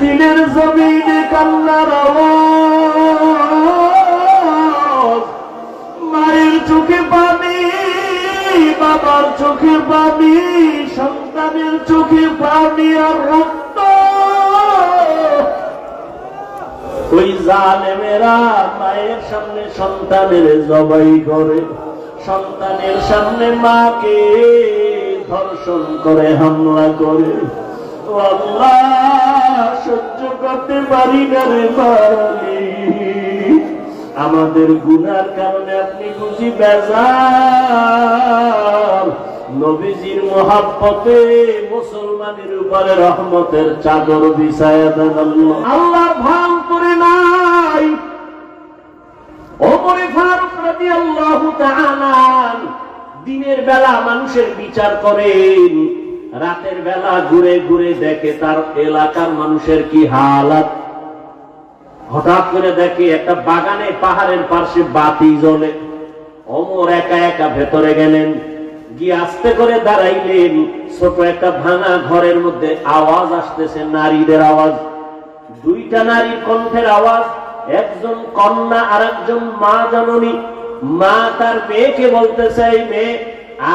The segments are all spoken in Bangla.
ফিলিস্তিনের জমিনে কান্নার মায়ের চোখে পানি, বাবার চোখে পানি, সন্তানের চোখে পানি আর রক্ত। ওই জালে জালেমেরা মায়ের সামনে সন্তানের জবাই করে। সন্তানের সামনে মাকে ধর্ষণ করে, হামলা করে। সহ্য করতে পারি না রে মালিক। আমাদের গুনার কারণে আপনি বুঝি বেজার নবীজির মহাব্বতে মুসলমানের উপরে রহমতের চাদর বিছায়া দেন আল্লাহ। ভালো করে নাই। ওমরে ফারুক রাদিয়াল্লাহু তাআলা দিনের বেলা মানুষের বিচার করেন। রাতের বেলা ঘুরে ঘুরে দেখে তার এলাকার মানুষের কি হালাত। হঠাৎ করে দেখে একটা বাগানে পাহাড়ের পাশে বাতি জ্বলে। অমর একা একা ভেতরে গেলেন। গিয়ে আস্তে করে দাঁড়াইলেন। ছোট একটা ভাঙা ঘরের মধ্যে আওয়াজ আসতেছে, নারীদের আওয়াজ। দুইটা নারী কণ্ঠের আওয়াজ, একজন কন্যা আর একজন মা জননী। মা তার মেয়েকে বলতেছে, এই মেয়ে,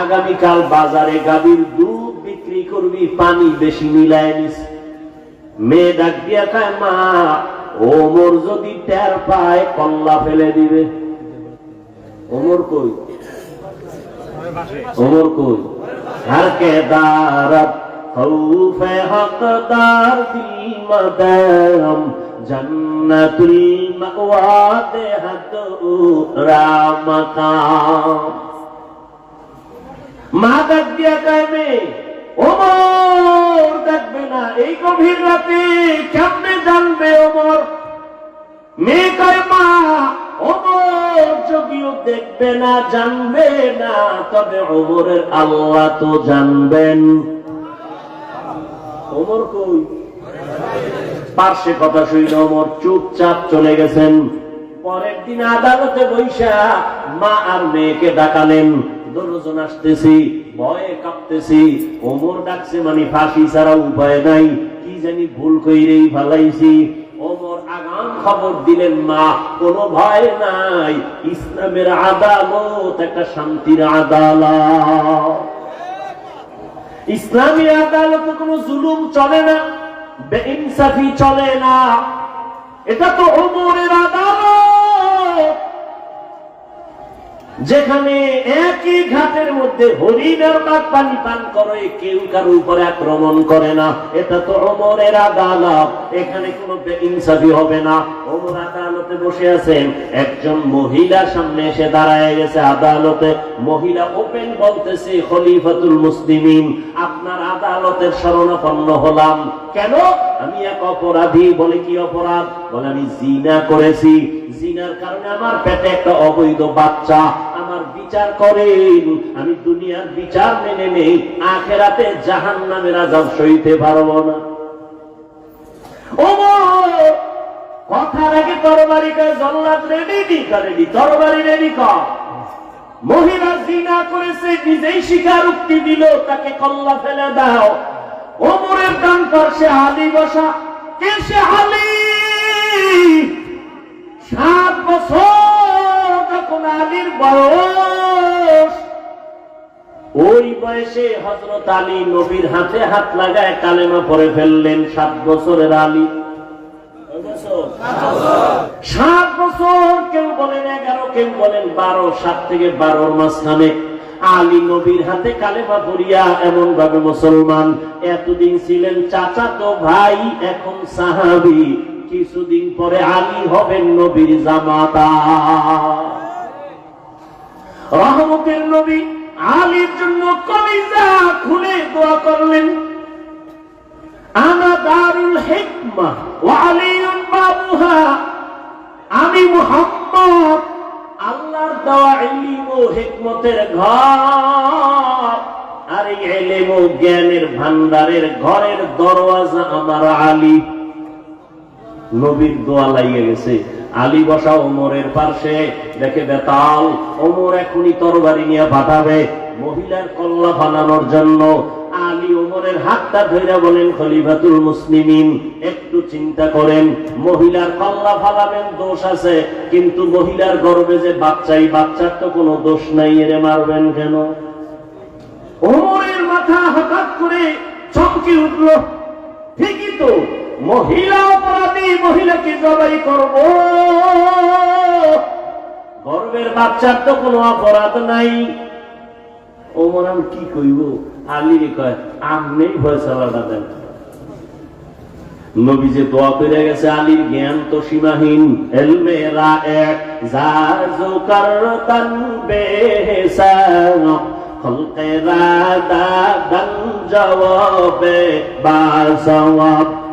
আগামীকাল বাজারে গাভীর দুধ করবি, পানি বেশি মিলায় নিস। মেয়ে ডাক দিয়া খায় মা ও মোর যদি টের পায়, কল্লা ফেলে দিবে। ওমর কই? ওমর কই? হার কে দারত خوف حق دار دل مدام جنت المعواد حد رامقام مادت دیا کہے میں ওমর দেখবে না, এই গভীর রাতে কেমনে জানবে ওমর? মেয়ে কয় মা ওমর যদিও দেখবে না, জানবে না, তবে ওমরের আল্লাহ তো জানবেন। ওমর কই? পার্শ্বে কথা শুইল ওমর, চুপচাপ চলে গেছেন। পরের দিন আদালতে বৈশা মা আর মেয়েকে ডাকালেন। দশজন আসতেছি, ভয়ে কাঁপতেছি, ওমর ডাকছে মানে ফাঁসি ছাড়া উপায় নাই, কি জানি ভুল কইরেই ওমর আগাম খবর দিলেন কোনো ভয় নাই, ইসলামের আদালত একটা শান্তির আদালত। ইসলামী আদালতে কোনো জুলুম চলে না, বেইনসাফি চলে না। এটা তো ওমরের আদালত যেখানে একই ঘাটের মধ্যে হরিণের বাগ পানি পান করে, কেউ কারও উপরে আক্রমণ করে না। এটা তো অমরের আদালত। এখানে কোনো ইনসাফি হবে না। অমর আদালতে বসে আছেন। একজন মহিলার সামনে এসে দাঁড়ায় গেছে আদালতে। মহিলা ওপেন বলতেছে, খলিফাতুল মুসলিমিন, আপনার আদালতের শরণাপন্ন হলাম। কেন? আমি এক অপরাধী, বলে কি অপরাধ? বলে, আমি জিনা করেছি। জিনার কারণে আমার পেটে একটা অবৈধ বাচ্চা। বিচার করেন। আমি দুনিয়ার বিচার মেনে নেই, আখেরাতে জাহান নামের আজাব সইতে পারব না। কথার আগে তরবারি জল্লাদ রেডি রেডি তরবারি রেডি কর মহিলা জিনা করেছে, নিজেই স্বীকারোক্তি দিল, তাকে কল্লা ফেলে দাও। ওমরের ডান পাশে আলী বসা। কে সে আলী সাত বছর আলীর বয়স। ওই বয়সে হজরত আলী নবীর হাতে হাত লাগায় কালেমা পরে ফেললেন সাত বছরের আলী। সাত বছর। কেউ বলেন এগারো কেউ বলেন বারো সাত থেকে বারোর মাঝখানে। আলী নবীর হাতে কালেমা পড়িয়া এমন ভাবে মুসলমান এতদিন ছিলেন চাচা তো ভাই এখন সাহাবি। কিছুদিন পরে আলী হবেন নবীর জামাতা। রহমতের নবী আলীর জন্য কলিজা খুলে দোয়া করলেন। আনা দারুল হিকমা ওয়া আলিয়ুন বাবুহা। আমি মুহাম্মদ, আল্লাহর দেওয়া ইলম ও হিকমতের ঘর। আর এই ইলম ও জ্ঞানের ভান্ডারের ঘরের দরওয়াজা আমার আলী। নবীর দোয়া লাগিয়ে গেছে। আলী বসা ওমরের পাশে দেখে বেতাল, ওমর এখনই তরবারি নিয়ে পাঠাবে। মহিলার কল্লা বানানোর জন্য আলী ওমরের হাতটা ধরে বলেন, খলিফাতুল মুসলিমিন, একটু চিন্তা করেন, মহিলার কল্লা ফালাবেন, দোষ আছে, কিন্তু মহিলার গর্বে যে বাচ্চাই বাচ্চার তো কোনো দোষ নাই, এরে মারবেন কেন? ওমরের মাথা হঠাৎ করে চমকে উঠল, ঠিকই তো। মহিলা অপরাধী মহিলাকে জবাই করব। গর্বের বাচ্চার তো কোনো অপরাধ নাই। ওমর আমি কি কইব? আলী কয়, আমনেই ফয়সালাটা দেন। নবী যে দোয়া করে গেছে, আলীর জ্ঞান তো সীমাহীন এলমেরা এক জাজু করতন বেসান খলকেরা দাদন জবাবে বাসওয়াব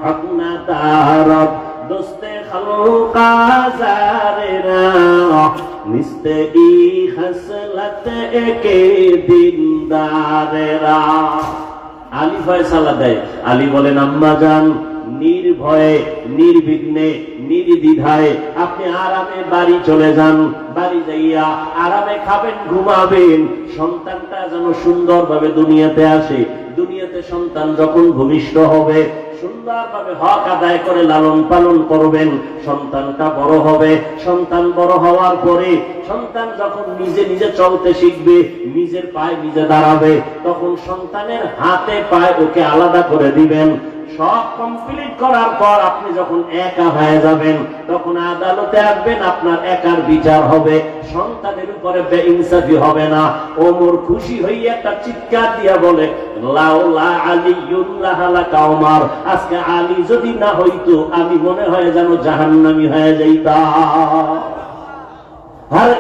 আলী ফয়সালা দেয়। আলী বলেন, আম্মা যান নির্ভয়ে, নির্বিঘ্নে, নির্দ্বিধায় আপনি আরামে বাড়ি চলে যান। বাড়ি যাইয়া আরামে খাবেন, ঘুমাবেন। সন্তানটা যেন সুন্দরভাবে দুনিয়াতে আসে। দুনিয়াতে সন্তান যখন ভূমিষ্ঠ হবে সুন্দরভাবে হক আদায় করে লালন পালন করবেন। সন্তানটা বড় হবে। সন্তান বড় হওয়ার পরে সন্তান যখন নিজে নিজে চলতে শিখবে, নিজের পায়ে নিজে দাঁড়াবে, তখন সন্তানের হাতে পায়ে ওকে আলাদা করে দিবেন। সব কমপ্লিট করার পর আপনি যখন একা হয়ে যাবেন, তখন আদালতে আসবেন, আপনার একার বিচার হবে। সন্তানের উপরে বেইনসাফি হবে না। ওমর খুশি হয়ে একটা চিৎকার দিয়া বলে, লাউলা আলিউল্লাহ লাকা ওমর। আজকে আলী যদি না হইতো, আমি মনে হয় যেন জাহান্নামি হয়ে যাইতাম। হর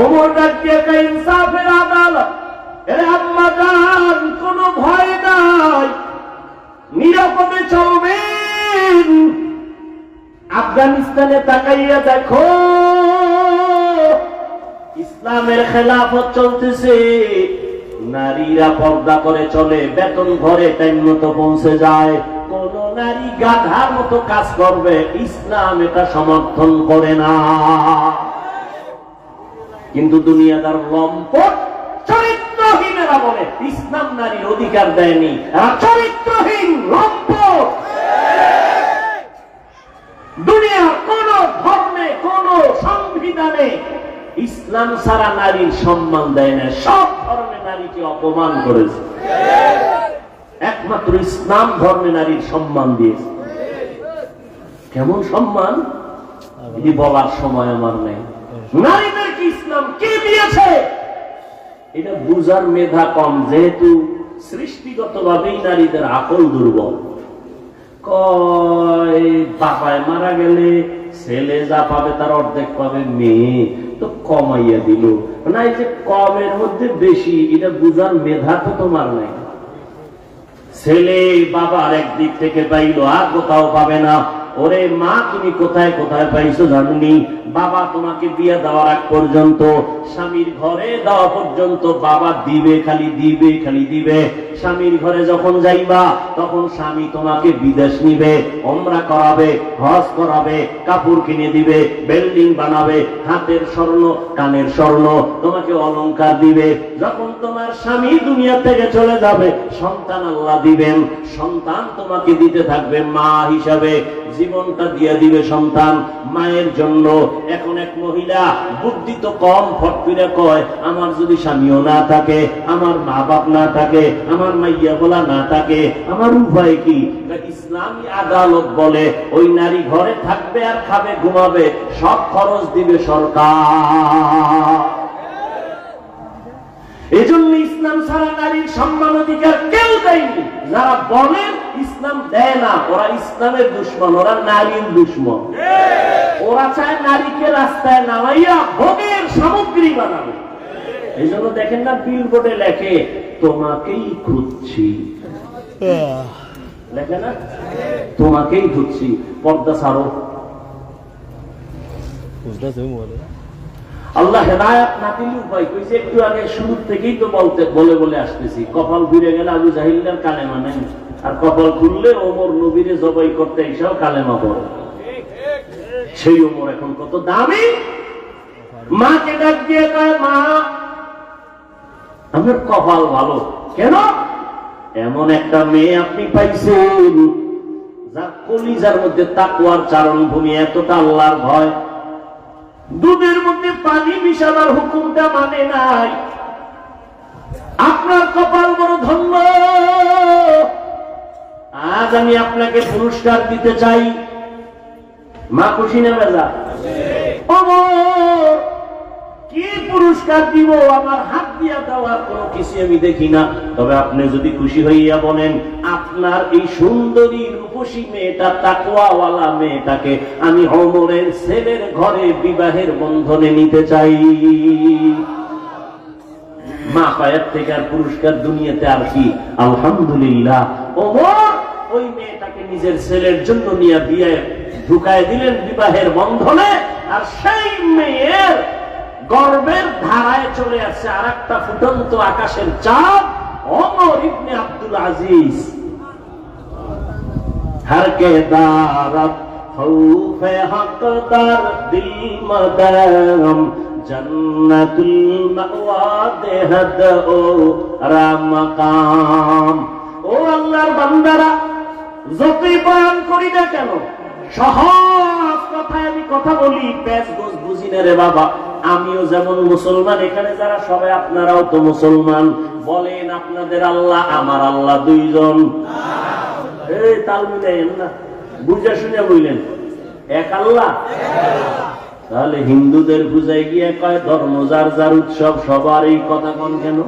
ওমর আদালত আফগানিস্তানে তাকাইয়া দেখো, ইসলামের খেলাফত চলতেছে। নারীরা পর্দা করে চলে, বেতন ঘরে টাইম মতো পৌঁছে যায়। কোন নারী গাধার মতো কাজ করবে, ইসলাম এটা সমর্থন করে না। কিন্তু দুনিয়াদার লম্পট চরিত্রহীনেরা বলে, ইসলাম নারীর অধিকার দেয়নি। চরিত্রহীন, লম্পট। দুনিয়ার কোন ধর্মে, কোন সংবিধানে ইসলাম ছাড়া নারীর সম্মান দেয় না। সব ধর্মে নারীকে অপমান করেছে। একমাত্র ইসলাম ধর্মে নারীর সম্মান দিয়েছে। কেমন সম্মান? এটি বলার সময় আমার নেই। নারীদেরকে ইসলাম কে দিয়েছে? এটা বুঝার মেধা কম, যেহেতু সৃষ্টিগত ভাবেই নারীদের আকল দুর্বল। কয় মারা গেলে ছেলে যা পাবে তার অর্ধেক পাবে মেয়ে। তো কমাইয়া দিল। না এই যে কমের মধ্যে বেশি, এটা বুঝার মেধা তো তোমার নাই। ছেলে বাবার একদিক থেকে পাইলো, আর কোথাও পাবে না। ওরে মা, তুমি কোথায় কোথায় পাইছো জানুনি? বাবা তোমাকে বিয়ে দেওয়ার আগ পর্যন্ত, স্বামীর ঘরে দেওয়া পর্যন্ত বাবা দিবে, খালি দিবে খালি দিবে। স্বামীর ঘরে যখন যাইবা, তখন স্বামী তোমাকে বিদেশ নিবে, ওমরা করাবে, হজ করাবে, কাপড় কিনে দিবে, বিল্ডিং বানাবে, হাতের স্বর্ণ, কানের স্বর্ণ, তোমাকে অলংকার দিবে। যখন তোমার স্বামী দুনিয়া থেকে চলে যাবে, সন্তান আল্লাহ দিবেন, সন্তান তোমাকে দিতে থাকবে মা হিসাবে। জীবনটা দিয়ে দিবে সন্তান মায়ের জন্য। এখন এক মহিলা বুদ্ধি তো কম, ফট করে কয়, আমার যদি স্বামীও না থাকে, আমার মা বাপ না থাকে, আমার মাইয়া বলা না থাকে, আমার উপায় কি? ইসলামী আদালত বলে, ওই নারী ঘরে থাকবে আর খাবে, ঘুমাবে, সব খরচ দিবে সরকার। এজন্য ইসলাম ছাড়া নারীর সম্মান অধিকার কেউ দেয়নি। যারা বলেন ইসলাম দেয় না, ওরা ইসলামের দুশ্মন, ওরা নারীর দুশ্মন। ওরা চায় নারীকে রাস্তায় নামাইয়া ভোগের সামগ্রী বানাবে। এই জন্য দেখেন না বিল বোর্ডে লেখে, তোমাকেই খুঁজছি। লেখে না? তোমাকেই খুঁজছি। পর্দা ছাড়ো। আল্লাহ হেদায়াত না দিলে উপায় কইছে, একটু আগে শুরু থেকেই তো বলতে, বলে বলে আসতেছি। কপাল ফিরে গেলে আবু জাহিল্লার কালেমা নেই। আর কপাল খুললে ওমর নবীরে জবাই করতে এসেও কালেমা পড়ে। সেই ওমর এখন কত দামি? মাকে ডাক দিয়ে মা, আমার কপাল ভালো। কেন? এমন একটা মেয়ে আপনি পাইছেন, যার কলিজার মধ্যে তাকুয়ার চারণ ভূমি এতটা আল্লাহর ভয়। দুধের মধ্যে পানি মিশাবার হুকুমটা মানে নাই। আপনার কপাল বড় ধন্য। আজ আমি আপনাকে পুরস্কার দিতে চাই। মা খুশি না বেজা কি পুরস্কার দিব? আমার হাত দিয়া দেওয়ার কোনো কিছু আমি দেখি না। তবে আপনি যদি খুশি হইয়া বলেন আপনার এই সুন্দরী রূপসী মেয়েটা তাকুয়াওয়ালা মেয়েটাকে আমি অমরের ছেলের ঘরে বিবাহের বন্ধনে নিতে চাই। মা পায়ের থেকে আর পুরস্কার দুনিয়াতে আর কি? আলহামদুলিল্লাহ। ওমর ওই মেয়েটাকে নিজের ছেলের জন্য নিয়ে বিয়ে ঢুকায় দিলেন বিবাহের বন্ধনে, আর সেই মেয়ের গর্বের ধারায় চলে আসছে আর একটা ফুটন্ত আকাশের চাঁদ অমর ইবনে আব্দুল আজিজ। হারকে দারাত খৌফে হকদার দিল মদাম জন্নতুল মাওয়া দেহদ ও রামকাম। ও আল্লাহর বান্দারা যতই বয়ান করি না কেন, সহজ কথায় আমি কথা বলি প্যাস গোস বুঝি না রে বাবা। আমিও যেমন মুসলমান, এখানে যারা সবাই আপনারাও তো মুসলমান। বলেন আপনাদের আল্লাহ, আমার আল্লাহ দুইজন। এই তাল মিলাইন না, বুঝে শুনে বললেন, এক আল্লাহ? তাহলে হিন্দুদের বুঝাই গিয়ে কয়, ধর্ম যার যার উৎসব, সবার এই কথা কোন কেন?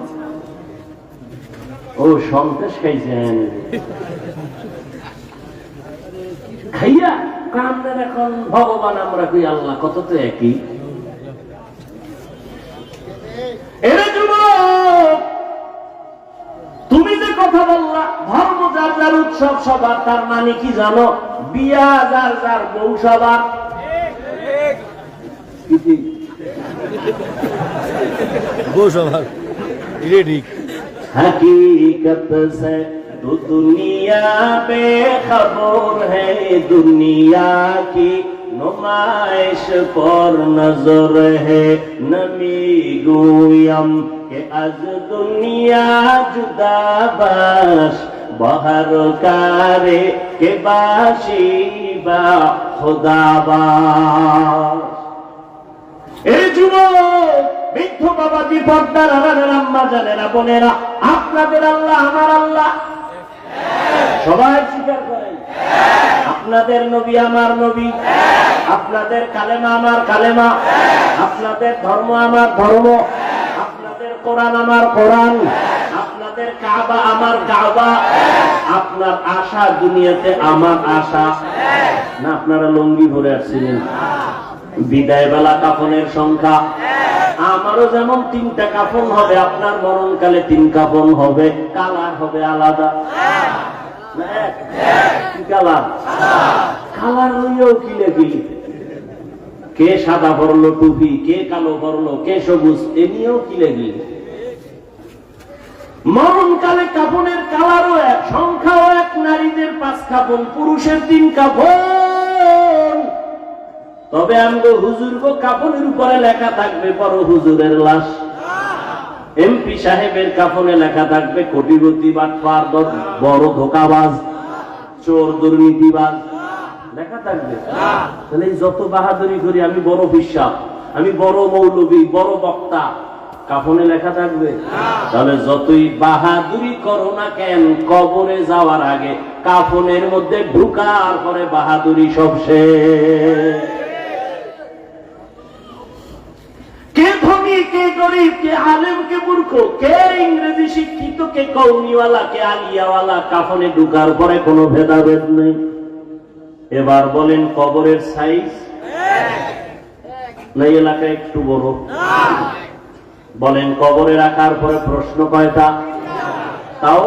ও সন্তেষ খাইছেন। খাইয়া কামদের এখন ভগবান আমরা কই আল্লাহ কত তো একই তুমি যে কথা বললা ধর্ম যার যার উৎসব সবার তার মানে কি জানো? বিয়া যার যার বউ সবার। বউ সবার। ঠিক হাকিকত সে تو دنیا بے خبر ہے دنیا کی نمائش پر نظر ہے نمی گویم کہ از دنیا جدا باش বাহার কারে কে বাসিবা খোদাবাস এই যুব বৃদ্ধ পর্দার আমার আম্মা জানেরা বোনেরা, আপনাদের আল্লাহ, আমার আল্লাহ সবাই স্বীকার করেন আপনাদের নবী আমার নবী। আপনাদের কালেমা আমার কালেমা। আপনাদের ধর্ম আমার ধর্ম। আপনাদের কোরআন আমার কোরআন। আপনাদের কাবা আমার কাবা। আপনার আশা দুনিয়াতে আমার আশা। না, আপনারা লঙ্গি ভরে আসছিলেন। বিদায় বেলা কাফনের সংখ্যা। আমারও যেমন তিনটা কাফন হবে, আপনার মরণকালে তিন কাফন হবে, কালার হবে আলাদা। কে সাদা পরলো টুপি, কে কালো পরলো কে সবুজ, এ নিয়েও মরণকালে কাপনের কালারও এক, সংখ্যাও এক, নারীদের পাঁচ কাপন পুরুষের তিন কাপন তবে আমগো হুজুর গো কাপনের উপরে লেখা থাকবে বড় হুজুরের লাশ। এমপি সাহেবের কাপনে লেখা থাকবে কোটিপতি বাটপার বড় ধোকাবাজ, চোর দুর্নীতিবাজ। লেখা থাকবে। তাহলে যত বাহাদুরি করি, আমি বড় বিশ্বাস, আমি বড় মৌলবী, বড় বক্তা। কাফনে লেখা থাকবে। তাহলে যতই বাহাদুরি করো না কেন, কবরে যাওয়ার আগে কাফনের মধ্যে ঢুকার পরে বাহাদুরি সব শেষ কে ধনী কে গরিব কে আলেম কে মূর্খ কে ইংরেজি শিক্ষিত কে কৌনিওয়ালা কে আলিয়াওয়ালা কাফনে ঢুকার পরে কোনো ভেদাভেদ নেই। এবার বলেন কবরের সাইজ? না এলাকা একটু বড় বলেন কবরে রাখার পরে প্রশ্ন কয়টা? তাও?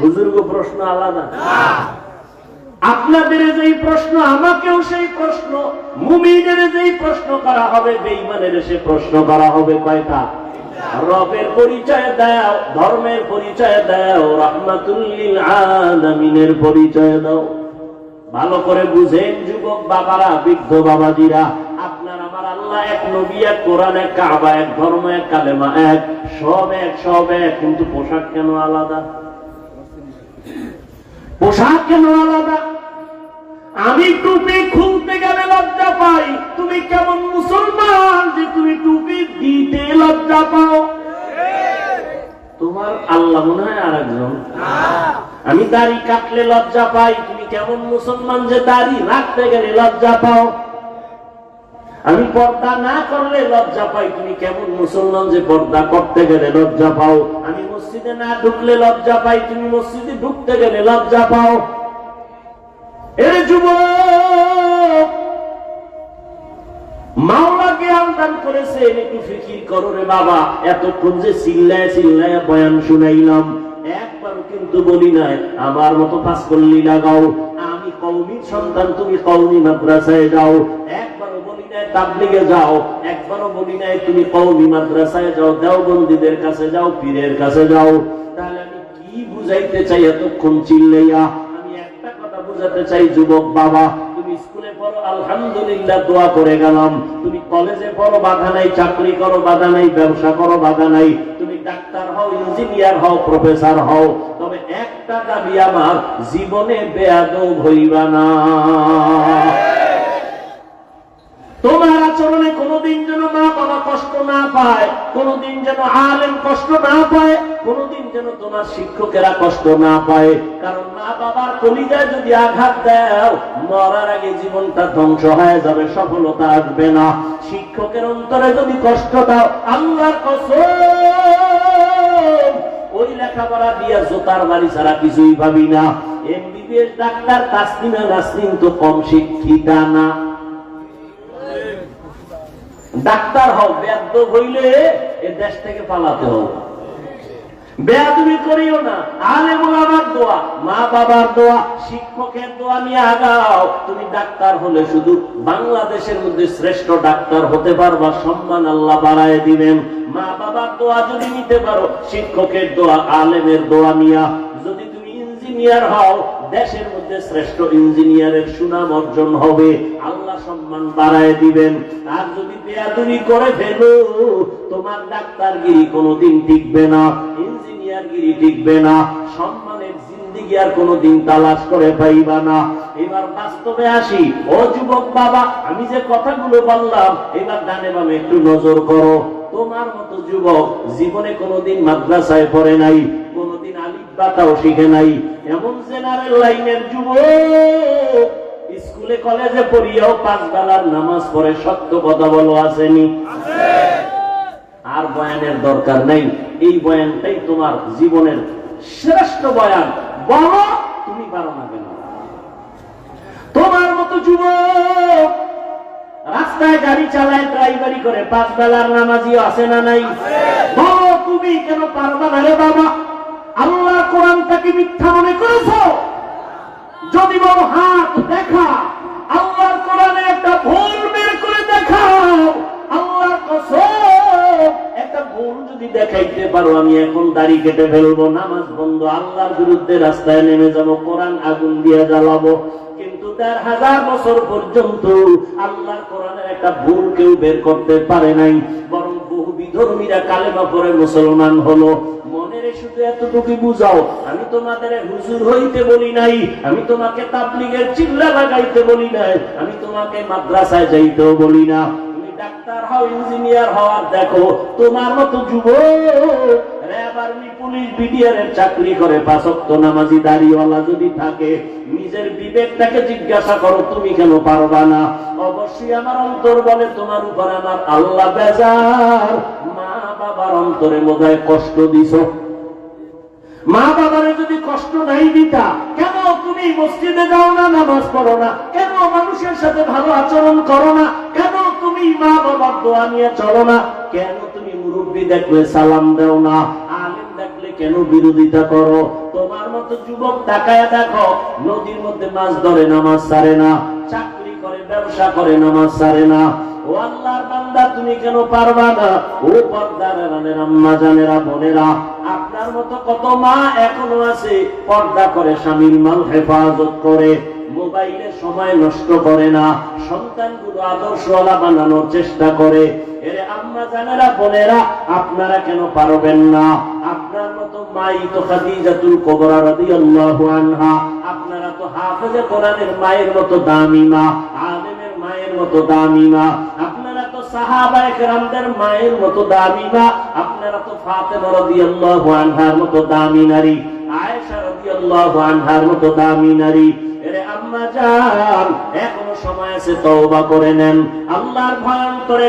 হুজুর্গ প্রশ্ন আলাদা। আপনাদের যেই প্রশ্ন, আমাকেও সেই প্রশ্ন মুমিনের যেই প্রশ্ন করা হবে বেইমানের সে প্রশ্ন করা হবে কয়টা? রবের পরিচয় দাও, ধর্মের পরিচয় দাও, রহমাতুল্লিল আলামিনের পরিচয় দাও। ভালো করে বুঝেন, যুবক বাবারা, বৃদ্ধ বাবাজিরা, আপনার আমার আল্লাহ এক নবী, এক কোরআন, এক কাবা, এক ধর্ম, এক কালেমা, এক, সব এক সব এক, কিন্তু পোশাক কেন আলাদা? পোশাক কেন আলাদা। আমি টুপি খুলতে গেলে লজ্জা পাই। তুমি কেমন মুসলমান যে তুমি টুপি দিতে লজ্জা পাও? তোমার আল্লাহ মনে হয় আর একজন আমি দাড়ি কাটলে লজ্জা পাই। তুমি কেমন মুসলমান যে দাড়ি রাখতে গেলে লজ্জা পাও? আমি পর্দা না করলে লজ্জা পাই। তুমি কেমন মুসলমান যে পর্দা করতে গেলে লজ্জা পাও? আমি মসজিদে না ঢুকলে লজ্জা পাই। তুমি মসজিদে ঢুকতে গেলে লজ্জা পাও। এর যুবক! মাওলা জ্ঞান করেছে একটু ফিকির করো রে বাবা। এতক্ষণ যে চিল্লায় চিল্লায় বয়ান শুনাইলাম, একবারও কিন্তু বলি নাই, আমার মতো পাস করলি লাগাও। আমি কৌমির সন্তান, তুমি কৌমি মাদ্রাসায় যাও। একবারও কলেজে বাধা নাই, চাকরি করো, বাধা নাই, ব্যবসা করো, বাধা নাই। তুমি ডাক্তার হও, ইঞ্জিনিয়ার হও, প্রফেসর হও, তবে একটা দাবি আমার, জীবনে বেয়াদব হইবা না। তোমার আচরণে কোনোদিন যেন মা বাবা কষ্ট না পায়, কোনোদিন যেন আলেম কষ্ট না পায়, কোনোদিন যেন তোমার শিক্ষকেরা কষ্ট না পায়। কারণ মা বাবার কলিজায় যদি আঘাত দাও, মরার আগে জীবনটা ধ্বংস হয়ে যাবে, সফলতা আসবে না। শিক্ষকের অন্তরে যদি কষ্ট দাও, আল্লাহর কসম, ওই লেখাপড়া দিয়া জোতার বাড়ি ছাড়া কিছুই ভাবি না। এমবিবিএস ডাক্তার তাসলিমা নাসরিন তো কম শিক্ষিতা না। ডাক্তার হও বেদ্য হইলে এ দেশ থেকে পালাতে হবে। বেয়াদবি করিও না দোয়া, মা বাবার দোয়া, শিক্ষকের দোয়া নিয়ে আগাও। তুমি ডাক্তার হলে শুধু বাংলাদেশের মধ্যে শ্রেষ্ঠ ডাক্তার হতে পারবা, সম্মান আল্লাহ বাড়ায় দিবেন। মা বাবার দোয়া যদি নিতে পারো, শিক্ষকের দোয়া, আলেমের দোয়া নিয়া যদি তুমি ইঞ্জিনিয়ার হও দেশের মধ্যে শ্রেষ্ঠ ইঞ্জিনিয়ারের সুনাম অর্জন হবে। আল্লাহ সম্মান বাড়ায় দিবেন। আর যদি বেয়াদুরি করে ফেলো, তোমার ডাক্তারগিরি কোনোদিন টিকবে না, ইঞ্জিনিয়ারগিরি টিকবে না, সম্মানের জিন্দিগি আর কোনোদিন তালাশ করে পাইবা না। এবার বাস্তবে আসি। ও যুবক বাবা, আমি যে কথাগুলো বললাম, এবার ডানে বামে একটু নজর করো। তোমার মতো যুবক জীবনে কোনোদিন মাদ্রাসায় পড়ে নাই। কোনোদিন শিখে নাই। এমন জেনারেল লাইনের যুবক, স্কুলে কলেজে পড়িয়াও পাঁচ বেলার নামাজ পড়ে, সত্য কথা বলো, আসেনি? আর বয়ানের দরকার নেই। এই বয়ানটাই তোমার জীবনের শ্রেষ্ঠ বয়ান। বলো, তুমি পারো না কেন? তোমার মতো যুবক, রাস্তায় গাড়ি চালায়, ড্রাইভারি করে, পাঁচ বেলার নামাজিও আছে না নাই? বলো, তুমি কেন পারবা না রে বাবা? আল্লাহ কোরআনটাকে মিথ্যা মনে করেছ? যদি বলো হাত দেখা। আল্লাহর কোরআনে একটা ভুল বের করে দেখাও। আল্লাহর কসম, একটা ভুল যদি দেখাইতে পারো, আমি এখন দাড়ি কেটে ফেলব, নামাজ বন্ধ, আল্লাহর বিরুদ্ধে রাস্তায় নেমে যাব, কোরআন আগুন দিয়ে জ্বালাবো। কিন্তু দেড় হাজার বছর পর্যন্ত আল্লাহর কোরআনের একটা ভুল কেউ বের করতে পারে নাই। বরং বহু বিধর্মীরা কালেমা পরে মুসলমান হলো। শুধু এতটুকু বুঝাও, আমি তোমাদের হুজুর হইতে বলি নাই, আমি তোমাকে তাবলিগের চিল্লা লাগাইতে বলি নাই, আমি তোমাকে মাদ্রাসায় যাইতেও বলি না। চাকরি করে নামাজি যদি থাকে, নিজের বিবেকটাকে জিজ্ঞাসা করো, তুমি কেন পারবা না? অবশ্যই আমার অন্তর বলে, তোমার উপর আমার আল্লাহ বেজার মা বাবার অন্তরে বোধহয় কষ্ট দিছো। মা বাবারে যদি কষ্ট নাই দিতা, কেন তুমি মসজিদে যাও না, নামাজ পড়ো না? কেন মানুষের সাথে ভালো আচরণ করো না? কেন তুমি মা বাবার দোয়া নিয়ে চলো না? কেন তুমি মুরব্বী দেখলে সালাম দাও না? আলিম দেখলে কেন বিরোধিতা করো? তোমার মতো যুবক তাকায় দেখো, নদীর মধ্যে মাছ ধরে নামাজ সারে না, চাকরি করে, ব্যবসা করে, নামাজ সারে না। ও আল্লাহর বান্দা, তুমি কেন পারবা না? ও পর্দার রানের আম্মা জানেরা, বোনেরা আপনার মতো কত মা এখনও আছে? পর্দা করে স্বামীর মাল হেফাজত করে। মোবাইলে সময় নষ্ট করে না। সন্তানগুলো আদর্শওয়ালা বানানোর চেষ্টা করে। এরে আম্মা জানেরা, বোনেরা, আপনারা কেন পারবেন না? আপনার মতো মাই তো আনহা। আপনারা তো হাফেজে কোরআনের মায়ের মতো দামি মা, আলেমের মায়ের মতো দামি মা। আপনারা তো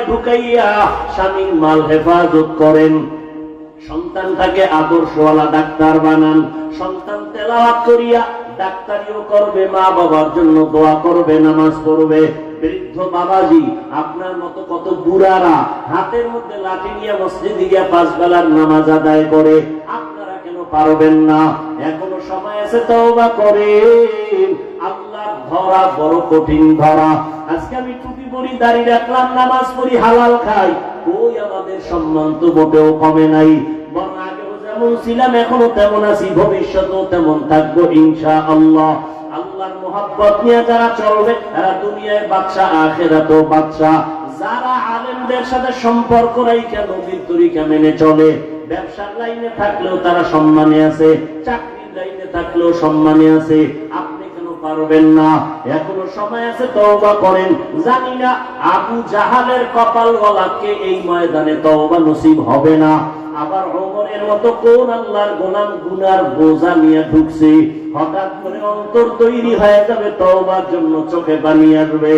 ঢুকাইয়া স্বামীর মাল হেফাজত করেন। সন্তানটাকে আদর্শওয়ালা ডাক্তার বানান। সন্তান তেলাওয়াত করিয়া ডাক্তারিও করবে মা বাবার জন্য দোয়া করবে, নামাজ পড়বে। বৃদ্ধ বাবাজি, আপনার মতো কত বুড়ারা হাতের মধ্যে লাঠি নিয়ে মসজিদে গিয়া পাঁচ বেলার নামাজ আদায় করে, আপনারা কেন পারবেন না? এখনও সময় আছে, তওবা করেন আল্লাহ ধরা বড় কঠিন ধরা। আজকে আমি টুপি পরি দাঁড়িয়ে রাখলাম, নামাজ পড়ি, হালাল খাই। ওই আমাদের সম্মান তো মোটেও কমে নাই। বরং আগেও যেমন ছিলাম, এখনও তেমন আছি, ভবিষ্যতেও তেমন থাকব ইনশা আল্লাহ আল্লাহর মোহাব্বত নিয়ে যারা চলবে, তারা দুনিয়ায় বাচ্চা আখেরাত বাচ্চা যারা আলেমদের সাথে সম্পর্ক রাইখা নবীর তরিকা মেনে চলে, ব্যবসার লাইনে থাকলেও তারা সম্মানে আছে, চাকরির লাইনে থাকলেও সম্মানে আছে। পারবেন না। এখনও সময় আছে, তওবা করেন। জানি না আবু জাহালের কপাল কে এই ময়দানে তওবা নসিব হবে না। আবার ওমরের মতো কোন আল্লাহর গোলাম গুনার বোঝা নিয়ে ঢুকছে। হঠাৎ করে অন্তর তৈরি হয়ে যাবে, তওবার জন্য চোখে পানি আসবে।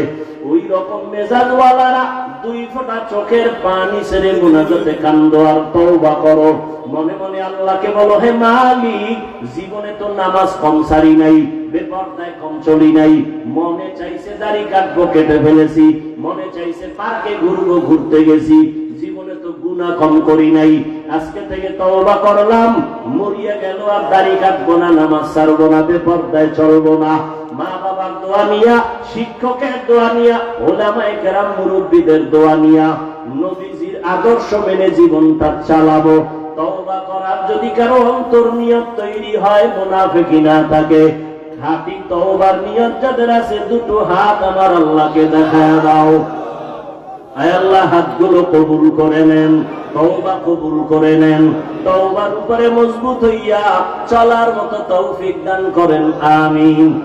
ওই রকম মেজাজওয়ালারা দুই ফোঁটা চোখের পানি ছেড়ে মুনাজাতে কান্দো, আর তওবা করো। মনে মনে আল্লাহকে বলো, হে মালিক, জীবনে তো নামাজ কম সারি নাই। বেপর্দায় কম চলি নাই। মনে চাইছে দাড়ি কাটবো, কেটে ফেলেছি। মনে চাইছে পার্কে ঘুরবো, ঘুরতে গেছি। জীবনে তো গুণা কম করি নাই। আজকে থেকে তওবা করলাম, মরিয়া গেল আর দাড়ি কাটবো না, নামাজ না, বেপর্দায় চলবো না। মা বাবার দোয়া নিয়া, শিক্ষকের দোয়া নিয়া, ওলামায়ে কেরাম, মুরব্বীদের দোয়া নিয়া, নবীজির আদর্শ মেনে জীবনটা চালাবো। তওবা করার যদি কারও অন্তর নিয়ত তৈরি হয় মুনাফিকি না থাকে। খাঁটি তওবার নিয়ত যাদের আছে, দুটো হাত আমার আল্লাহকে দেখায় দাও। আয় আল্লাহ, হাতগুলো কবুল করে নেন, তওবা কবুল করে নেন। তওবার উপরে মজবুত হইয়া চলার মতো তৌফিক দান করেন, আমিন।